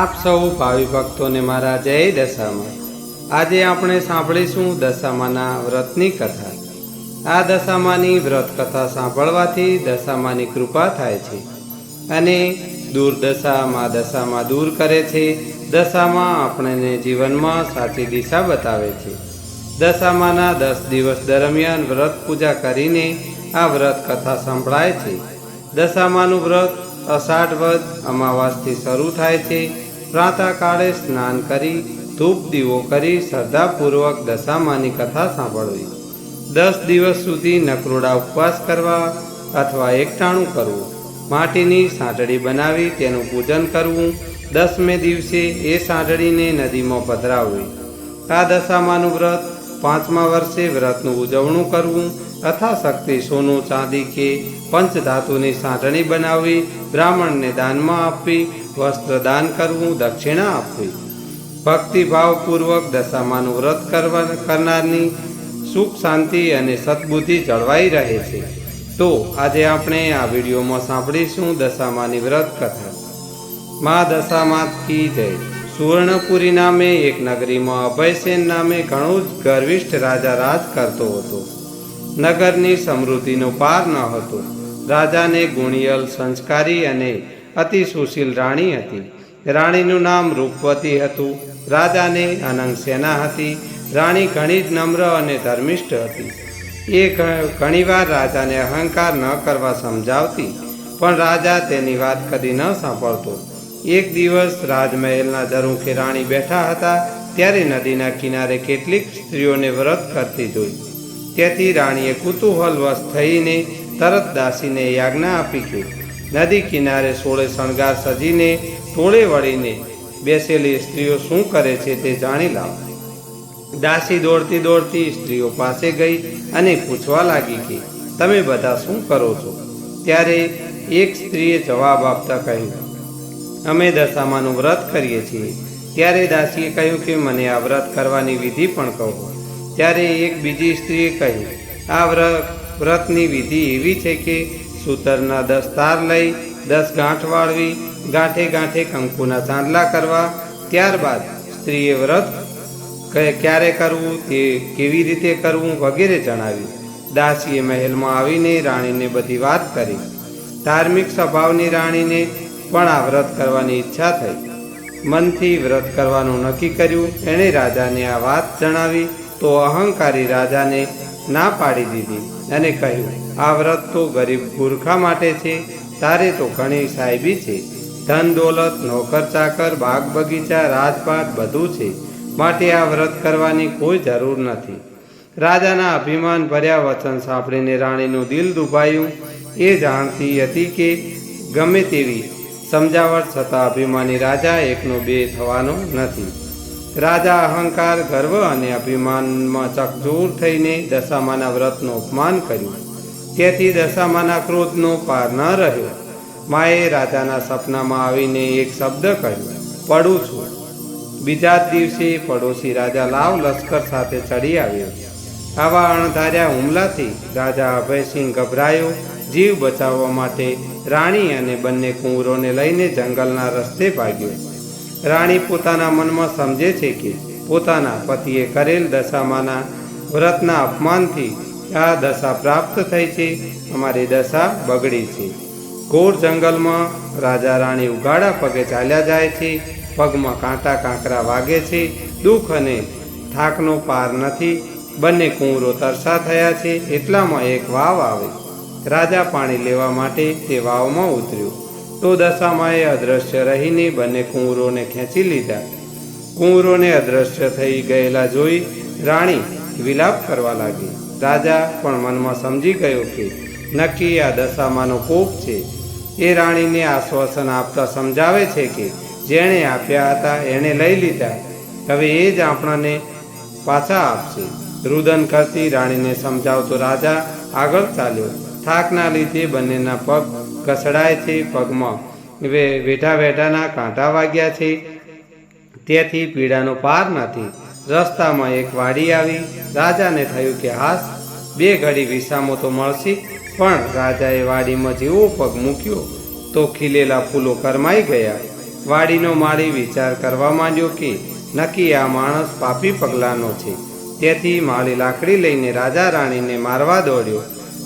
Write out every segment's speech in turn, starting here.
આપ સૌ ભાવિ ભક્તોને મારા જય દશામાં. આજે આપણે સાંભળીશું દશામાના વ્રતની કથા. આ દશામાની વ્રત કથા સાંભળવાથી દશામાની કૃપા થાય છે અને દુર્દશામાં દશામાં દૂર કરે છે. દશામાં આપણને જીવનમાં સાચી દિશા બતાવે છે. દશામાના દસ દિવસ દરમિયાન વ્રત પૂજા કરીને આ વ્રત કથા સંભળાય છે. દશામાનું વ્રત અષાઢ વદ અમાવાસથી શરૂ થાય છે. પ્રાતઃકાળે સ્નાન કરી, ધૂપ દીવો કરી, શ્રદ્ધાપૂર્વક દશામાની કથા સાંભળવી. દસ દિવસ સુધી નકરોડા ઉપવાસ કરવા અથવા એકટાણું કરવું. માટીની સાંટડી બનાવી તેનું પૂજન કરવું. દસમે દિવસે એ સાંટડીને નદીમાં પધરાવવી. આ દશામાનું વ્રત, પાંચમા વર્ષે વ્રતનું ઉજવણું કરવું યથાશક્તિ સોનું, ચાંદી કે પંચધાતુની સાંટણી બનાવી બ્રાહ્મણને દાનમાં આપવી વસ્ત્ર દાન કરવું, દક્ષિણા આપવી. ભક્તિભાવપૂર્વક દશામાનું વ્રત કરવા કરનારની સુખ, શાંતિ અને સદબુદ્ધિ જળવાઈ રહે છે. તો આજે આપણે આ વિડીયોમાં સાંભળીશું દશામાની વ્રત કથા. મા દશામાં કી જય. સુવર્ણપુરી નામે એક નગરીમાં અભયસેન નામે ઘણો જ ગર્વિષ્ઠ રાજા રાજ કરતો હતો. નગરની સમૃદ્ધિનો પાર ન હતો. રાજાને ગુણિયલ, સંસ્કારી અને અતિ સુશીલ રાણી હતી. રાણીનું નામ રૂપવતી હતું. રાજાને અનંગ સેના હતી. રાણી ઘણી જ નમ્ર અને ધર્મિષ્ઠ હતી. એ ઘણીવાર રાજાને અહંકાર ન કરવા સમજાવતી, પણ રાજા તેની વાત કદી ન સાંભળતો. એક દિવસ રાજમહેલના દરુખે રાણી બેઠા હતા, ત્યારે નદીના કિનારે કેટલીક સ્ત્રીઓને વ્રત કરતી જોઈ. તેથી રાણીએ કુતૂહલવશ થઈને તરત દાસીને યાજ્ઞા આપી કે નદી કિનારે સોળે શણગાર સજીને, ટોળે વળીને બેસેલી સ્ત્રીઓ શું કરે છે તે જાણી લાવ. દાસી દોડતી દોડતી સ્ત્રીઓ પાસે ગઈ અને પૂછવા લાગી કે, તમે બધા શું કરો છો? ત્યારે એક સ્ત્રીએ જવાબ આપતા કહ્યું, અમે દશામાનું વ્રત કરીએ છીએ. ત્યારે દાસીએ કહ્યું કે, મને આ વ્રત કરવાની વિધિ પણ કહો. ત્યારે એક બીજી સ્ત્રીએ કહ્યું, આ વ્રત, વ્રતની વિધિ એવી છે કે સૂતરના દસ તાર લઈ, દસ ગાંઠ વાળવી, ગાંઠે ગાંઠે કંકુના ચાંદલા કરવા. ત્યારબાદ સ્ત્રીએ વ્રત ક્યારે કરવું, તે કેવી રીતે કરવું વગેરે જણાવ્યું દાસીએ મહેલમાં આવીને રાણીને બધી વાત કરી. ધાર્મિક સ્વભાવની રાણીને પણ આ વ્રત કરવાની ઈચ્છા થઈ. મનથી વ્રત કરવાનું નક્કી કર્યું. એણે રાજાને આ વાત જણાવી. તો અહંકારી રાજાને ના પાડી દીધી. અને કહ્યું, આ વ્રત તો ગરીબ ગુરખા માટે છે, તારે તો ઘણી સાહેબી છે. ધન દોલત, નોકર ચાકર, બાગ બગીચા, રાજપાટ બધું છે. માટે આ વ્રત કરવાની કોઈ જરૂર નથી. રાજાના અભિમાન ભર્યા વચન સાંભળીને રાણીનું દિલ દુભાયું. એ જાણતી હતી કે ગમે તેવી સમજાવટ છતાં અભિમાની રાજા એકનો બે થવાનો નથી. રાજા અહંકાર, ગર્વ અને અભિમાનમાં ચકચૂર થઈને દશામાના વ્રતનું અપમાન કર્યું. તેથી દશામાના ક્રોધનો પાર ન રહ્યો. માએ રાજાના સપનામાં આવીને એક શબ્દ કહ્યો પડું છું. બીજા જ દિવસે પડોશી રાજા લાવ લશ્કર સાથે ચડી આવ્યો. આવા અણધાર્યા હુમલાથી રાજા અભયસિંહ ગભરાયો. જીવ બચાવવા માટે રાણી અને બંને કુંવરોને લઈને જંગલના રસ્તે ભાગ્યો. રાણી પોતાના મનમાં સમજે છે કે પોતાના પતિએ કરેલ દશામાંના વ્રતના અપમાનથી આ દશા પ્રાપ્ત થઈ છે. અમારી દશા બગડી છે. ઘોર જંગલમાં રાજા રાણી ઉગાડા પગે ચાલ્યા જાય છે. પગમાં કાંટા કાંકરા વાગે છે. દુઃખ અને થાકનો પાર નથી. બંને કુંવરો તરસા થયા છે. એટલામાં એક વાવ આવે. રાજા પાણી લેવા માટે તે વાવમાં ઉતર્યો. તો દશામાએ અદ્રશ્ય રહીને બંને કુંવરોને ખેંચી લીધા. કુંવરોને અદ્રશ્ય થઈ ગયેલા જોઈ રાણી વિલાપ કરવા લાગી. રાજા પણ મનમાં સમજી ગયો કે નક્કી આ દશામાનો કોપ છે. એ રાણીને આશ્વાસન આપતા સમજાવે છે કે જેણે આપ્યા હતા એણે લઈ લીધા. હવે એ જ આપણને પાછા આપશે. રુદન કરતી રાણીને સમજાવતો રાજા આગળ ચાલ્યો. થાકના લીધે બંનેના પગ ઘસડાય છે પગમાં. વેઠા વેઠાના કાંટા વાગ્યા છે. તેથી પીડાનો પાર નથી રસ્તામાં એક વાડી આવી. રાજાને થયું કે હાસ, બે ઘડી વિસામો તો મળશે, પણ રાજાએ વાડીમાં જેવો પગ મૂક્યો તો ખીલેલા ફૂલો કરમાઈ ગયા. વાડીનો માળી વિચાર કરવા માંડ્યો કે નક્કી આ માણસ પાપી પગલાનો છે. તેથી માળી લાકડી લઈને રાજા રાણીને મારવા દોડ્યો.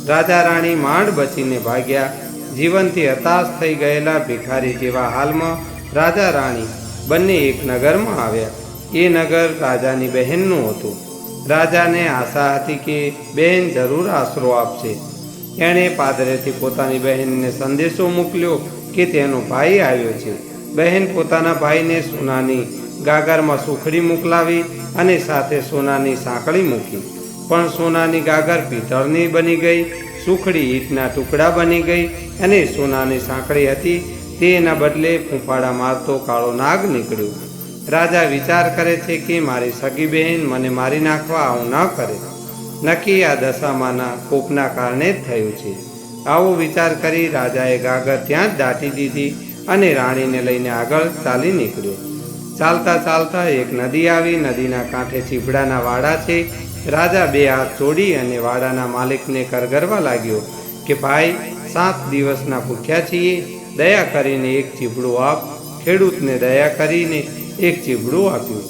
રાજા રાણી માંડ બચીને ભાગ્યા. જીવનથી હતાશ થઈ ગયેલા ભિખારી જેવા હાલમાં રાજા રાણી બંને એક નગરમાં આવ્યા. એ નગર રાજાની બહેનનું હતું. રાજાને આશા હતી કે બહેન જરૂર આશરો આપશે. એણે પાદરેથી પોતાની બહેનને સંદેશો મોકલ્યો કે તેનો ભાઈ આવ્યો છે. બહેન પોતાના ભાઈને સોનાની ગાગરમાં સુખડી મોકલાવી અને સાથે સોનાની સાંકળી મૂકી. પણ સોનાની ગાગર પિત્તળની બની ગઈ સુખડી ઈંટના ટુકડા બની ગઈ અને સોનાની સાંકળી હતી. તેના બદલે ફૂંફાડા મારતો કાળો નાગ નીકળ્યો. રાજા વિચાર કરે છે કે મારી સગી બહેન મને મારી નાખવા આવું ન કરે. નક્કી આ દશામાના કોપના કારણે જ થયું છે. આવો વિચાર કરી રાજાએ ગાગર ત્યાં જ દાટી દીધી અને રાણીને લઈને આગળ ચાલી નીકળ્યો. ચાલતા ચાલતા એક નદી આવી. નદીના કાંઠે ચીપડાના વાડા છે. રાજા બે હાથ જોડી અને વાડાના માલિકને કરગરવા લાગ્યો કે, ભાઈ, સાત દિવસના ભૂખ્યા છીએ. દયા કરીને એક ચીભડું આપ. ખેડૂતને દયા કરીને એક ચીભડું આપ્યું.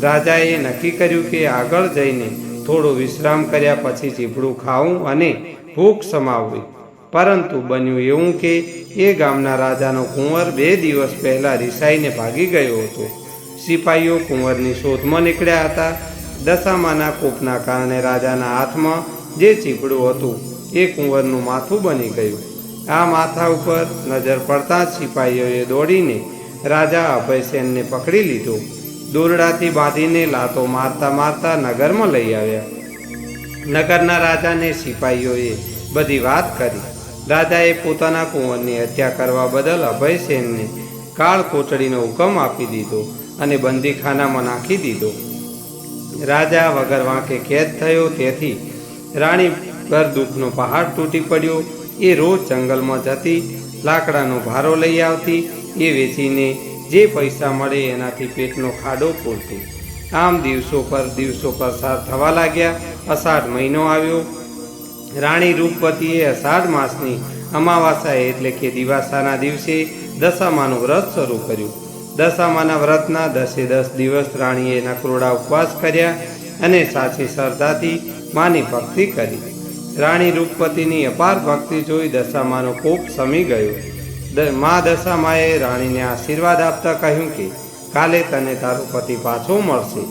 રાજાએ નક્કી કર્યું કે આગળ જઈને થોડો વિશ્રામ કર્યા પછી ચીભડું ખાવું અને ભૂખ સમાવવી. પરંતુ બન્યું એવું કે એ ગામના રાજાનો કુંવર બે દિવસ પહેલાં રિસાઈને ભાગી ગયો હતો. સિપાહીઓ કુંવરની શોધમાં નીકળ્યા હતા. દશામાના કૂપના કારણે રાજાના હાથમાં જે ચીપડું હતું, એ કુંવરનું માથું બની ગયું. આ માથા ઉપર નજર પડતા જ સિપાહીઓએ દોડીને રાજા અભયસેનને પકડી લીધો. દોરડાથી બાંધીને લાતો મારતા મારતા નગરમાં લઈ આવ્યા. નગરના રાજાને સિપાહીઓએ બધી વાત કરી. રાજાએ પોતાના કુંવરની હત્યા કરવા બદલ અભયસેનને કાળ કોચડીનો હુકમ આપી દીધો અને બંદીખાનામાં નાખી દીધો. રાજા વગર વાંકે કેદ થયો. તેથી રાણી પર દુઃખનો પહાડ તૂટી પડ્યો. એ રોજ જંગલમાં જતી લાકડાનો ભારો લઈ આવતી. એ વેચીને જે પૈસા મળે એનાથી પેટનો ખાડો પૂરતી આમ દિવસો પર દિવસો પસાર થવા લાગ્યા. અષાઢ મહિનો આવ્યો. રાણી રૂપવતીએ અષાઢ માસની અમાવાસાએ એટલે કે દિવાસાના દિવસે દશામાનું વ્રત શરૂ કર્યું. દશામાના વ્રતના દસે દસ દિવસ રાણીએ નકરોડા ઉપવાસ કર્યા અને સાચી શ્રદ્ધાથી માની ભક્તિ કરી. રાણી રૂપપતિની અપાર ભક્તિ જોઈ દશામાનો કોપ સમી ગયો. મા દશામાએ રાણીને આશીર્વાદ આપતા કહ્યું કે, કાલે તને તારો પતિ પાછો મળશે.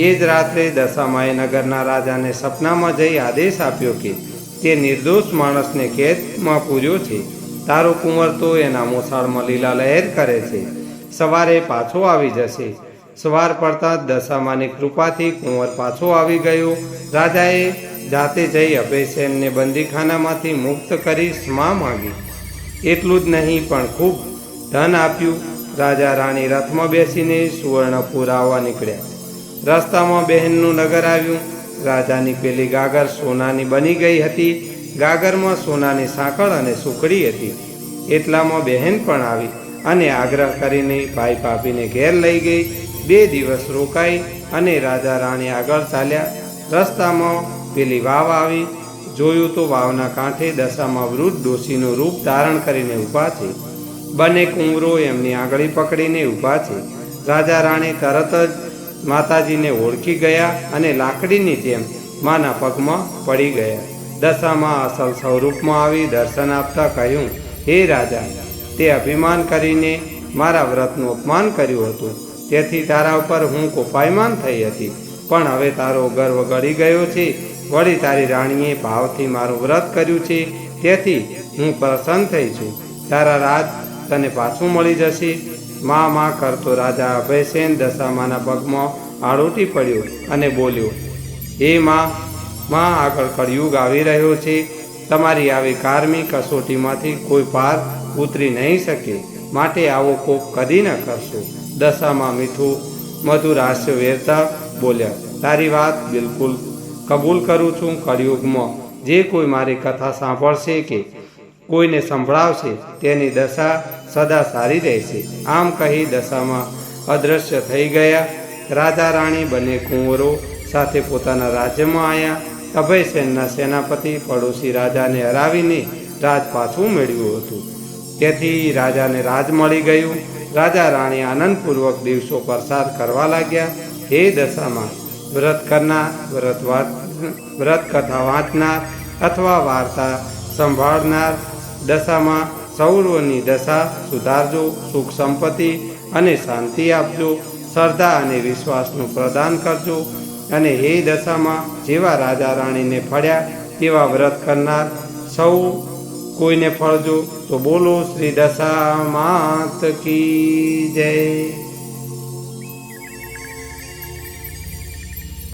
એ જ રાત્રે દશામાએ નગરના રાજાને સપનામાં જઈ આદેશ આપ્યો કે, તે નિર્દોષ માણસને કેદમાં પૂર્યો છે. તારો કુંવર તો એના મોસાળમાં લીલા લહેર કરે છે. સવારે પાછો આવી જશે. સવાર પડતા દશામાની કૃપાથી કુંવર પાછો આવી ગયો. રાજાએ જાતે જઈ અભયસેનને બંદીખાનામાંથી મુક્ત કરી ક્ષમા માંગી. એટલું જ નહીં, પણ ખૂબ ધન આપ્યું. રાજા રાણી રથમાં બેસીને સુવર્ણપુર આવવા નીકળ્યા. રસ્તામાં બહેનનું નગર આવ્યું. રાજાની પેલી ગાગર સોનાની બની ગઈ હતી. ગાગરમાં સોનાની સાંકળ અને સુકડી હતી. એટલામાં બહેન પણ આવી. અને આગ્રહ કરીને ભાઈ પાપીને ઘેર લઈ ગઈ. બે દિવસ રોકાઈ અને રાજા રાણી આગળ ચાલ્યા. રસ્તામાં પેલી વાવ આવી. જોયું તો વાવના કાંઠે દશામાં વૃદ્ધ ડોશીનું રૂપ ધારણ કરીને ઊભા છે. બંને કુંવરો એમની આંગળી પકડીને ઊભા છે. રાજા રાણી તરત જ માતાજીને ઓળખી ગયા અને લાકડીની જેમ માના પગમાં પડી ગયા. દશામાં અસલ સ્વરૂપમાં આવી દર્શન આપતા કહ્યું, હે રાજા તે અભિમાન કરીને મારા વ્રતનું અપમાન કર્યું હતું. તેથી તારા ઉપર હું કોપાયમાન થઈ હતી. પણ હવે તારો ગર્વ ગળી ગયો છે. વળી તારી રાણીએ ભાવથી મારું વ્રત કર્યું છે. તેથી હું પ્રસન્ન થઈ છું. તારા રાજ તને પાછું મળી જશે. મા મા કરતો રાજા અભયસેન દશામાના પગમાં આળોટી પડ્યો અને બોલ્યો, હે મા, માં આગળ કળિયુગ આવી રહ્યો છે. તમારી આવી કારમી કસોટીમાંથી કોઈ પાર ઉતરી નહીં શકે. માટે આવો કોપ કદી ન કરશો. દશામાં મીઠું મધુર હાસ્ય વેરતા બોલ્યા, તારી વાત બિલકુલ કબૂલ કરું છું, કળિયુગમાં. જે કોઈ મારી કથા સાંભળશે કે કોઈને સંભળાવશે, તેની દશા સદા સારી રહેશે. આમ કહી દશામાં અદૃશ્ય થઈ ગયા. રાજા રાણી બંને કુંવરો સાથે પોતાના રાજ્યમાં આવ્યા અભયસેનના સેનાપતિ, પડોશી રાજાને હરાવીને રાજ પાછું મેળવ્યું હતું. તેથી રાજાને રાજ મળી ગયું. રાજા રાણી આનંદપૂર્વક દિવસો પસાર કરવા લાગ્યા. હે દશામાં, વ્રત કરનાર, વ્રત વ્રત કથા વાંચનાર અથવા વાર્તા સંભાળનાર દશામાં સૌરોની દશા સુધારજો, સુખ સંપત્તિ અને શાંતિ આપજો, શ્રદ્ધા અને વિશ્વાસનું પ્રદાન કરજો. અને હે દશામાં, જેવા રાજા રાણીને ફળ્યા, તેવા વ્રત કરનાર સૌ કોઈને ફળજો તો બોલો શ્રી દશા માત કી જય.